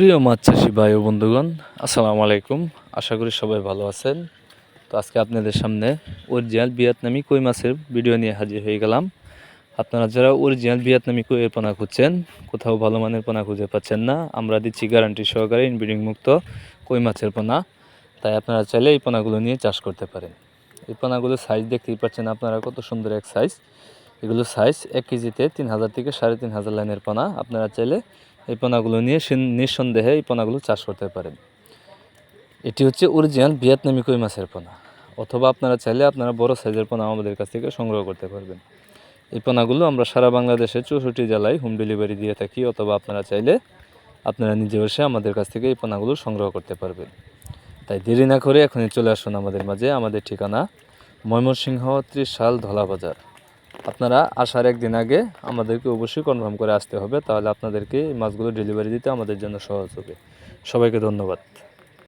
প্রিয় মাছ চাষি ভাই ও বন্ধুগণ, আসসালামু আলাইকুম। আশা করি সবাই ভালো আছেন। তো আজকে আপনাদের সামনে অরিজিনাল ভিয়েতনামি কই মাছের ভিডিও নিয়ে হাজির হয়ে গেলাম। আপনারা যারা অরিজিনাল ভিয়েতনামি কইয়ের পোনা খুঁজছেন, কোথাও ভালো মানের পোনা খুঁজে পাচ্ছেন না, আমরা দিচ্ছি গ্যারান্টি সহকারে ইনব্রিডিং মুক্ত কই মাছের পোনা। তাই আপনারা চাইলে এই পোনাগুলো নিয়ে চাষ করতে পারেন। এই পোনাগুলো সাইজ দেখতেই পাচ্ছেন আপনারা কত সুন্দর এক সাইজ এগুলো সাইজ এক কেজিতে তিন হাজার থেকে সাড়ে তিন হাজার লাইনের পোনা। আপনারা চাইলে এই পোনাগুলো নিয়ে সিন- নিঃসন্দেহে এই পোনাগুলো চাষ করতে পারেন। এটি হচ্ছে অরিজিনাল ভিয়েতনামি কই মাছের পোনা। অথবা আপনারা চাইলে আপনারা বড় সাইজের পোনা আমাদের কাছ থেকে সংগ্রহ করতে পারবেন। এই পোনাগুলো আমরা সারা বাংলাদেশে চৌষট্টি জেলায় হোম ডেলিভারি দিয়ে থাকি, অথবা আপনারা চাইলে আপনারা নিজে এসে আমাদের কাছ থেকে এই পোনাগুলো সংগ্রহ করতে পারবেন। তাই দেরি না করে এখনই চলে আসুন আমাদের মাঝে। আমাদের ঠিকানা ময়মনসিংহ ত্রিশ সাল ধলা বাজার আপনারা আসার একদিন আগে আমাদেরকে অবশ্যই কনফার্ম করে আসতে হবে, তাহলে আপনাদেরকে এই মাছগুলো ডেলিভারি দিতে আমাদের জন্য সহজ হবে। সবাইকে ধন্যবাদ।